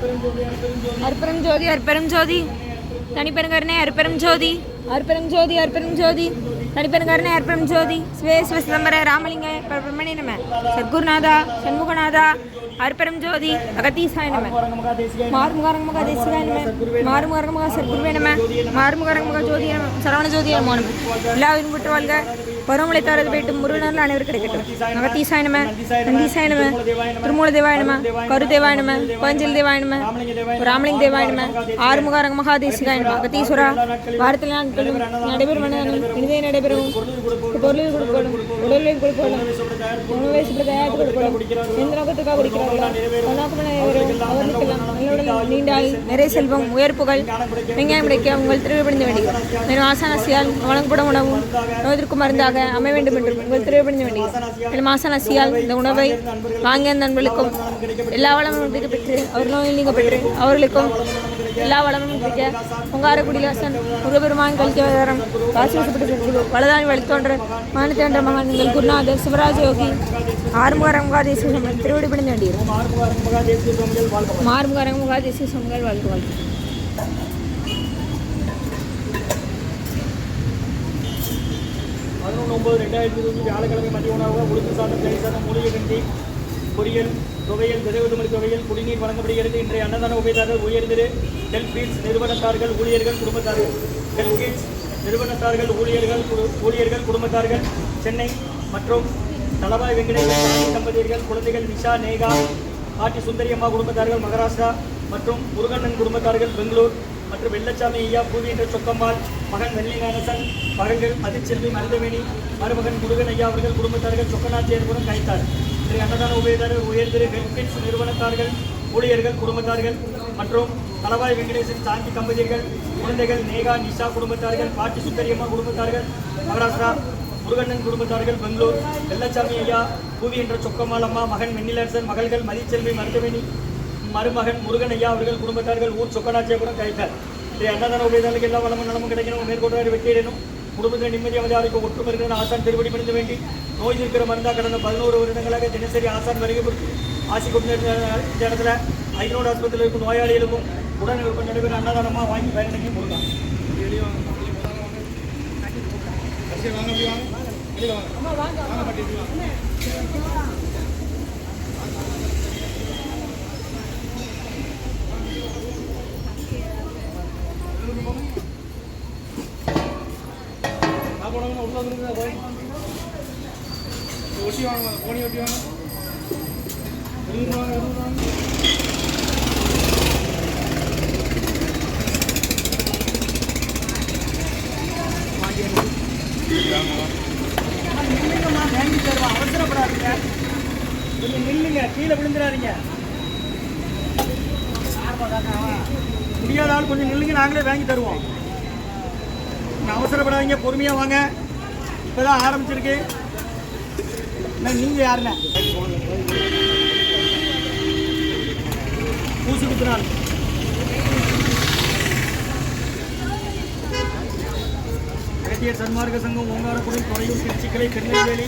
அற்பரம் ஜோதி அற்பரம் ஜோதி தனிப்பெருங்கருணை அற்பரம் ஜோதி அற்பரம் ஜோதி அற்பரம் ஜோதி தனிப்பெருங்கருணை அற்பரம் ஜோதி சிவே சிவ சிதம்பர ராமலிங்க பிரம்மணி நம. சத்குருநாதா சண்முகநாதா அற்பரம் ஜோதி அகத்தீசாய நம. மாறுமுகரங்கமுக தேசிகாய நம. மாறுமுகரங்கமுக சத்குருவே நம. மாறுமுகரங்கமுக ஜோதி நம. சரவண ஜோதி நமோ நம. எல்லா உயிரும் வாழ்க. பருவமழை தாரது போயிட்டு முருகனால் அனைவரும் கிடைக்கட்டும். அகத்தீசாய நம நந்தீசாய நம திருமூல தேவாய நம கரு தேவாய நம பஞ்சல் தேவாய நம ராமலிங்க தேவாய நம ஆறுமுகாரங்க மகாதேசிகாய நம அகத்தீஸ்வரா வாரத்தில் நாட்களும் நடைபெறும் இனிதே நடைபெறவும் பொருளில் கொடுக்கணும் உடலில் கொடுக்கணும் உணவை சுற்று தயாரித்து கொடுக்கணும் எந்த நோக்கத்துக்காக கொடுக்கிறார்களோ நோக்கம் அவர்களுக்கெல்லாம் நல்லுடல் நீண்டாய் நிறைய செல்வம் உயர் புகழ் வெங்காயம் கிடைக்க உங்கள் திருவிழப்படிந்த வேண்டியது மேலும் ஆசானசியால் வழங்கப்படும் உணவும் நோய்திற்கு மருந்தாக அமைய வேண்டும் என்று உங்கள் திருவிழப்படிந்த வேண்டிய மாசனாசியால் இந்த உணவை வாங்கிய நண்பர்களுக்கும் எல்லா வளமும் பெற்று அவர் நோயில் நீங்க பெற்று அவர்களுக்கும் எல்லா வளமும் கிடைக்க உங்காரக்குடிலாசன் முருகபெருமான் கல்கிவரம் காசிவசப்பட்டு வலதானி வழித்தோன்ற மாநிலத்தோன்ற மகன் எங்கள் குருநாதர் சிவராஜ யோகி ஆறுமுகரம் முகாதேசி திருவிடி பிடிந்த வேண்டியது மாறுமுகரம் முகாதேசி சொங்கள் வாழ்க்கை வாழ்க்கை பதினொன்று ஒன்பது ரெண்டாயிரத்தி இருபது வியாழக்கிழமை மதிய உணவாக ஒழுங்கு சாதம் தயிர் சாதம் மூலிகை கஞ்சி பொரியல் துவையல் விதவிதமொழி துவையல் குடிநீர் வழங்கப்படுகிறது. இன்றைய அன்னதான உபயதாரர் உயர்ந்திரு. ஹெல்ப் நிறுவனத்தார்கள் ஊழியர்கள் குடும்பத்தார்கள். ஹெல்ப் நிறுவனத்தார்கள் ஊழியர்கள் ஊழியர்கள் குடும்பத்தார்கள். சென்னை மற்றும் தலவாய் வெங்கடேஷ் தம்பதியர்கள் குழந்தைகள் விஷா நேகா ஆட்டி சுந்தரியம்மா குடும்பத்தார்கள் மகாராஷ்டிரா மற்றும் முருகண்ணன் குடும்பத்தார்கள் பெங்களூர். மற்றும் வெள்ளச்சாமி ஐயா பூவீன்ற என்ற மகன் வெள்ளிநாதசன் மகன்கள் அதிர்ச்செல்வி மருதவேணி மருமகன் முருகன் ஐயா அவர்கள் குடும்பத்தார்கள் சொக்கநாச்சியர்புரம் கைத்தார் திரு அன்னதான உபயதாரர் உயர்திரு ஹெல்பிட்ஸ் நிறுவனத்தார்கள் ஊழியர்கள் குடும்பத்தார்கள் மற்றும் தலவாய் வெங்கடேசன் சாந்தி தம்பதியர்கள் குழந்தைகள் நேகா நிஷா குடும்பத்தார்கள் பாட்டி சுந்தரியம்மா குடும்பத்தார்கள் மகாராஷ்டிரா முருகண்ணன் குடும்பத்தார்கள் பெங்களூர் வெள்ளச்சாமி ஐயா பூவி என்ற சொக்கமாலம்மா அம்மா மகன் வெண்ணிலரசன் மகள்கள் மதிச்செல்வி மருதவேணி மருமகன் முருகன் ஐயா அவர்கள் குடும்பத்தார்கள் ஊர் சொக்கநாச்சியபுரம் கைத்தார் ஸ்ரீ அன்னதான உபயதாளுக்கு எல்லா வளமும் நலமும் கிடைக்கணும். மேற்கொண்டாரு வெற்றியிடணும் குடும்பத்தில் நிம்மதி அமைதியாருக்கு ஒற்றுமை இருக்கிற ஆசான் திருப்படி பணிந்து வேண்டி நோய் இருக்கிற மருந்தா கடந்த பதினோரு வருடங்களாக தினசரி ஆசான் வருகை கொடுத்து ஆசி கொண்டு இந்த இடத்துல ஐநூறு ஆஸ்பத்திரியில் இருக்கும் நோயாளிகளுக்கும் உடன் நடைபெற அன்னதானமாக வாங்கி பயனடைங்க கொடுக்கலாம் போனவங்க உள்ள வந்துருங்க போய் ஒட்டி வாங்க போனி ஒட்டி வாங்க இருபது வாங்க இருபது வாங்க நில்லுங்கம்மா வாங்கி தருவோம் அவசரப்படாதீங்க கொஞ்சம் நில்லுங்க கீழே விழுந்துடாதீங்க முடியாத ஆள் கொஞ்சம் நில்லுங்க நாங்களே வாங்கி தருவோம். அவசரப்படாதீங்க பொறுமையாக வாங்க. இப்போதான் ஆரம்பிச்சிருக்கு. நீங்கள் யாருண்ணே? ஊசி குத்துறாள் வைத்தியர் சன்மார்க்க சங்கம் ஓங்காரக்குடி துறையூர் திருச்சிக்கலை திருநெல்வேலி.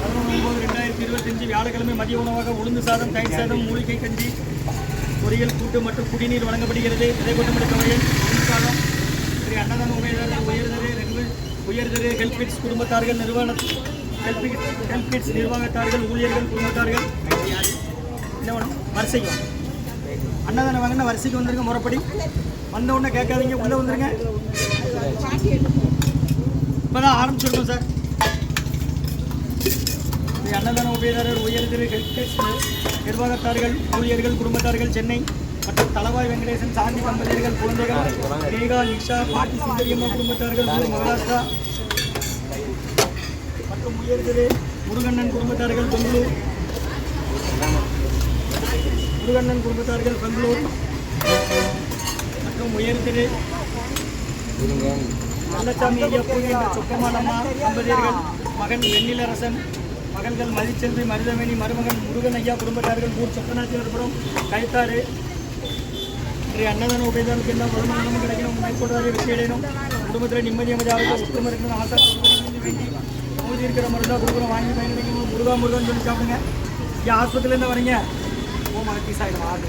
பதினொன்று ஒன்பது ரெண்டாயிரத்தி இருபத்தஞ்சு வியாழக்கிழமை மதிய உணவாக உளுந்து சாதம் தயிர் சாதம் மூலிகை கஞ்சி. பொரியல் கூட்டு மற்றும் குடிநீர் வழங்கப்படுகிறது. இதை கொண்டு துவையல் உளுந்து ஸ்ரீ அன்னதான உபயதாரர் உயர்தரு ரெங்கு உயர்தரு ஹெல்ப் குடும்பத்தார்கள் நிறுவனம் ஹெல்பிட் ஹெல்பிட்ஸ் நிர்வாகத்தார்கள் ஊழியர்கள் குடும்பத்தார்கள். என்ன வேணும்? வரிசைக்கு அன்னதானம் வாங்கினா வரிசைக்கு வந்துருங்க முறைப்படி. வந்த உடனே கேட்காதீங்க உள்ளே வந்துருங்க. இப்போதான் ஆரம்பிச்சிருக்கோம் சார். ஸ்ரீ அன்னதான உபயதாரர் உயர்திரு ஹெல்பிட்ஸ் நிர்வாகத்தார்கள் ஊழியர்கள் குடும்பத்தார்கள் சென்னை மற்றும் தலவாய் வெங்கடேசன் சாந்தி தம்பதியர்கள் குழந்தைகள் மேகா நிஷா பாட்டி சுந்தரியம்மா குடும்பத்தார்கள் மகாராஷ்டிரா மற்றும் உயர்திரு முருகண்ணன் குடும்பத்தார்கள் பெங்களூர். முருகண்ணன் குடும்பத்தார்கள் பெங்களூர். மற்றும் உயர்திரு நல்லசாமி ஐயா பூஜை என்ற சொக்கமானம்மா தம்பதியர்கள் மகன் வெண்ணிலரசன் மகன்கள் மதிச்செல்வி மருதமேனி மருமகன் முருகன் ஐயா குடும்பத்தார்கள் ஊர் சொக்கநாச்சிவரபுரம் கைத்தாறு இன்றைய அன்னதான உபயதானுக்கு எல்லாம் வருமானமும் கிடைக்கணும். மேற்கொள்வதை வெற்றி அடையணும். குடும்பத்தில் நிம்மதியாக அமைதியாக இருக்கணும். ஆசை வேண்டி இருக்கிற மருந்தா குடும்பம் வாங்கி பயன்படுத்தணும் முருகா முருகன் சொல்லி சாப்பிடுங்க. இங்கே ஆஸ்பத்திரியிலேருந்து வரீங்க. ஓ மகத்தீஸ் ஆகிடும் ஆறு